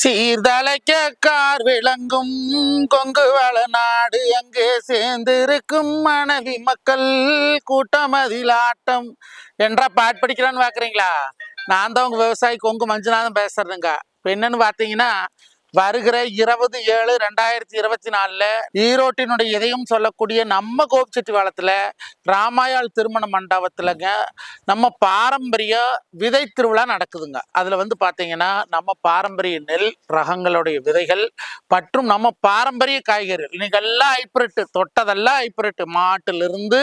சீர்தழைக்க car விளங்கும் கொங்கு வள நாடு அங்கே சேர்ந்திருக்கும் மனைவி மக்கள் கூட்டம் அதில் ஆட்டம். என்ற பாட்டு படிக்கிறான்னு பாக்குறீங்களா? நான் தான் உங்க விவசாயி கொங்கு மஞ்சுநாதன் பேசுறதுங்க. இப்ப என்னன்னு பாத்தீங்கன்னா வருகிற இருபது ஏழு ரெண்டாயிரத்தி இருபத்தி நாலுல ஈரோட்டினுடைய இதயம் சொல்லக்கூடிய நம்ம கோபிச்செட்டிவாளத்துல ராமாயாள் திருமண மண்டபத்துலங்க நம்ம பாரம்பரிய விதை திருவிழா நடக்குதுங்க. அதுல வந்து பாத்தீங்கன்னா நம்ம பாரம்பரிய நெல் ரகங்களுடைய விதைகள் மற்றும் நம்ம பாரம்பரிய காய்கறிகள். இன்னைக்கு எல்லாம் ஹைப்ரிட் தொட்டதெல்லாம் ஹைப்ரிட் மாட்டிலிருந்து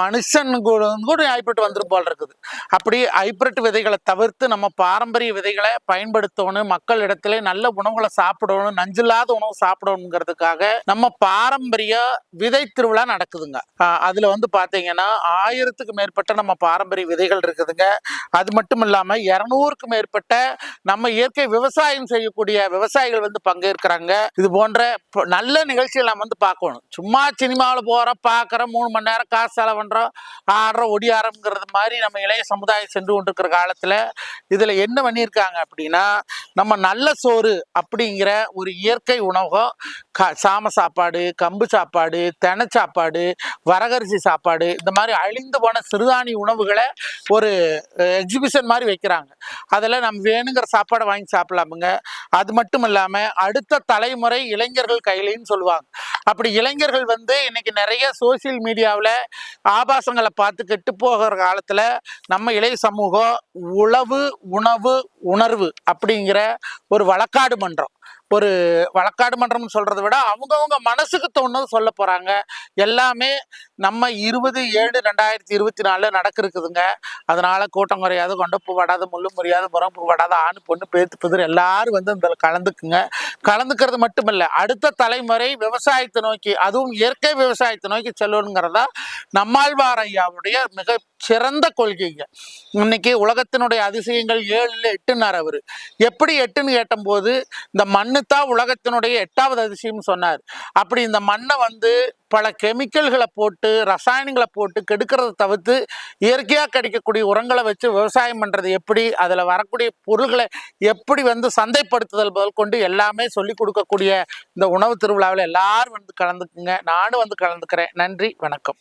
மனுஷன் கூட கூட ஹைப்ரிட் வந்துரும் போல் இருக்குது. அப்படி ஹைப்ரிட் விதைகளை தவிர்த்து நம்ம பாரம்பரிய விதைகளை பயன்படுத்தணும். மக்கள் இடத்துல நல்ல உணவுகளை சாப்பிடணும் நஞ்சில்லாத உணவு சாப்பிடணுங்கிறதுக்காக நம்ம பாரம்பரிய விதை திருவிழா நடக்குதுங்க. அதுல வந்து பாத்தீங்கன்னா ஆயிரத்துக்கு மேற்பட்ட நம்ம பாரம்பரிய விதைகள் இருக்குதுங்க. அது மட்டும் இல்லாம இருநூறுக்கு மேற்பட்ட நம்ம இயற்கை விவசாயம் செய்யக்கூடிய விவசாயிகள் வந்து பங்கேற்கிறாங்க. இது போன்ற நல்ல நிகழ்ச்சிகள் நம்ம வந்து பார்க்கணும். சும்மா சினிமாவில் போகிறோம் பார்க்குறோம் மூணு மணி நேரம் காசு செலவு பண்ணுறோம் ஆடுறோம் ஒடியாரம்ங்கிறது மாதிரி நம்ம இளைய சமுதாயம் சென்று கொண்டிருக்கிற காலத்தில் இதில் என்ன பண்ணியிருக்காங்க அப்படின்னா நம்ம நல்ல சோறு அப்படிங்கிற ஒரு இயற்கை உணவகம் க சாம சாப்பாடு கம்பு சாப்பாடு தென சாப்பாடு வரகரிசி சாப்பாடு இந்த மாதிரி அழிந்து போன சிறுதானிய உணவுகளை ஒரு எக்ஸிபிஷன் மாதிரி வைக்கிறாங்க. அதில் நம்ம வேணுங்கிற சாப்பாடை வாங்கி சாப்பிடலாமுங்க. அது மட்டும் இல்லாமல் அடுத்த தலைமுறை இளைஞர்கள் கையிலையும் சொல்லுவாங்க. அப்படி இளைஞர்கள் வந்து இன்னைக்கு நிறைய சோசியல் மீடியாவில் ஆபாசங்களை பார்த்து கெட்டு போகிற காலத்தில் நம்ம இளைய சமூகம் உழவு உணவு உணர்வு அப்படிங்கிற ஒரு வழக்காடு மன்றம். ஒரு வழக்காடு மன்றம்னு சொல்கிறத விட அவங்கவுங்க மனசுக்கு தோணுது சொல்ல போகிறாங்க எல்லாமே நம்ம இருபது ஏழு ரெண்டாயிரத்தி இருபத்தி நாலில் நடக்கிருக்குதுங்க. அதனால் கூட்டம் குறையாது கொண்டப்பு படாத முள்ளு முறியாது முறம்பு படாத ஆணு பொண்ணு பேத்து புதிர் எல்லாரும் வந்து இந்த கலந்துக்குங்க. கலந்துக்கிறது மட்டுமல்ல அடுத்த தலைமுறை விவசாயத்தை நோக்கி அதுவும் இயற்கை விவசாயத்தை நோக்கி செல்லணுங்கிறதா நம்மாழ்வார் ஐயாவுடைய மிக சிறந்த கொள்கைங்க. இன்னைக்கு உலகத்தினுடைய அதிசயங்கள் ஏழுல எட்டுனார் அவரு. எப்படி எட்டுன்னு கேட்டபோது இந்த மண்ணு தான் உலகத்தினுடைய எட்டாவது அதிசயம்னு சொன்னார். அப்படி இந்த மண்ணை வந்து பல கெமிக்கல்களை போட்டு ரசாயனங்களை போட்டு கெடுக்கிறத தவிர்த்து இயற்கையாக கிடைக்கக்கூடிய உரங்களை வச்சு விவசாயம் பண்ணுறது எப்படி அதில் வரக்கூடிய பொருள்களை எப்படி வந்து சந்தைப்படுத்துதல் முதல் கொண்டு எல்லாமே சொல்லி கொடுக்கக்கூடிய இந்த உணவு திருவிழாவில் எல்லாரும் வந்து கலந்துக்குங்க. நானும் வந்து கலந்துக்கிறேன். நன்றி வணக்கம்.